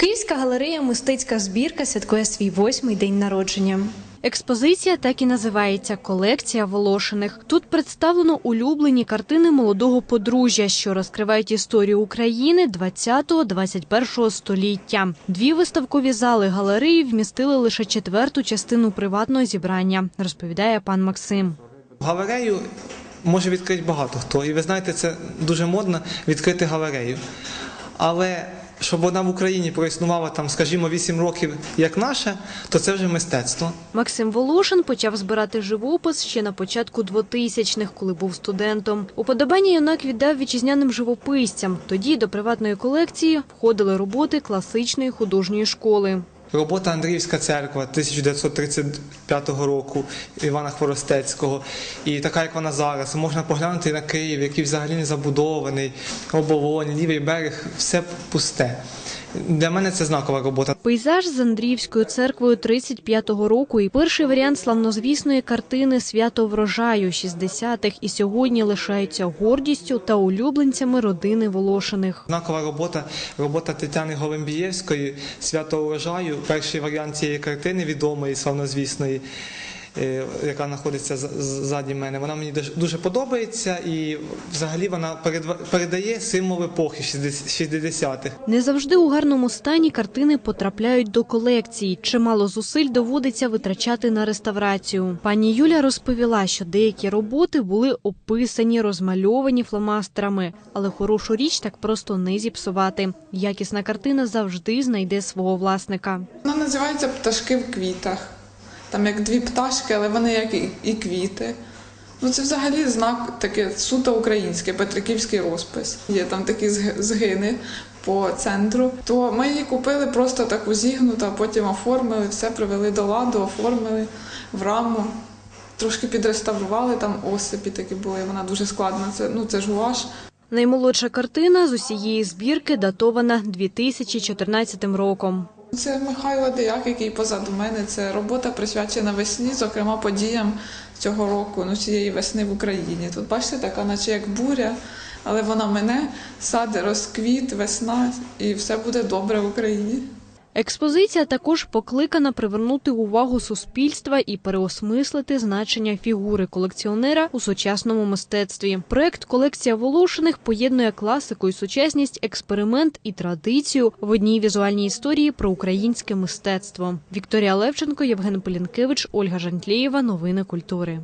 Київська галерея Мистецька збірка святкує свій восьмий день народження. Експозиція так і називається колекція Волошиних. Тут представлено улюблені картини молодого подружжя, що розкривають історію України 20-21 століття. Дві виставкові зали галереї вмістили лише четверту частину приватного зібрання, розповідає пан Максим. Галерею може відкрити багато хто. І ви знаєте, це дуже модно відкрити галерею. Але щоб вона в Україні проіснувала там, скажімо, 8 років, як наше, то це вже мистецтво. Максим Волошин почав збирати живопис ще на початку 2000-х, коли був студентом. Уподобання юнак віддав вітчизняним живописцям. Тоді до приватної колекції входили роботи класичної художньої школи. Робота Андріївська церква 1935 року Івана Хворостецького. І така, як вона зараз, можна поглянути на Київ, який взагалі не забудований, оболонь, лівий берег, все пусте. Для мене це знакова робота. Пейзаж з Андріївською церквою 35-го року і перший варіант славнозвісної картини Свято врожаю 60-х і сьогодні лишаються гордістю та улюбленцями родини Волошиних. Знакова робота, робота Тетяни Голембієвської Свято урожаю. Перший варіант цієї картини відомої, славнозвісної, яка знаходиться ззаді мене. Вона мені дуже- дуже подобається і взагалі вона передає символ епохи 60-х. Не завжди у гарному стані картини потрапляють до колекції. Чимало зусиль доводиться витрачати на реставрацію. Пані Юля розповіла, що деякі роботи були описані, розмальовані фломастерами, але хорошу річ так просто не зіпсувати. Якісна картина завжди знайде свого власника. Вона називається Пташки в квітах. Там як дві пташки, але вони як і, квіти. Ну це взагалі знак таке суто українське, петриківський розпис. Є там такі згини по центру. То ми її купили просто таку зігнуту, а потім оформили, все привели до ладу, оформили в раму. Трошки підреставрували, там осипі такі були, вона дуже складна. Це, ну, це ж гуаш. Наймолодша картина з усієї збірки датована 2014 роком. Це Михайло Деяк, який позаду мене. Це робота присвячена весні, зокрема подіям цього року, ну цієї весни в Україні. Тут бачите, така, наче як буря, але вона мене, сад розквіт, весна, і все буде добре в Україні. Експозиція також покликана привернути увагу суспільства і переосмислити значення фігури колекціонера у сучасному мистецтві. Проект колекція Волошиних поєднує класику і сучасність, експеримент і традицію в одній візуальній історії про українське мистецтво. Вікторія Левченко, Євген Полінкевич, Ольга Жантлєєва. Новини культури.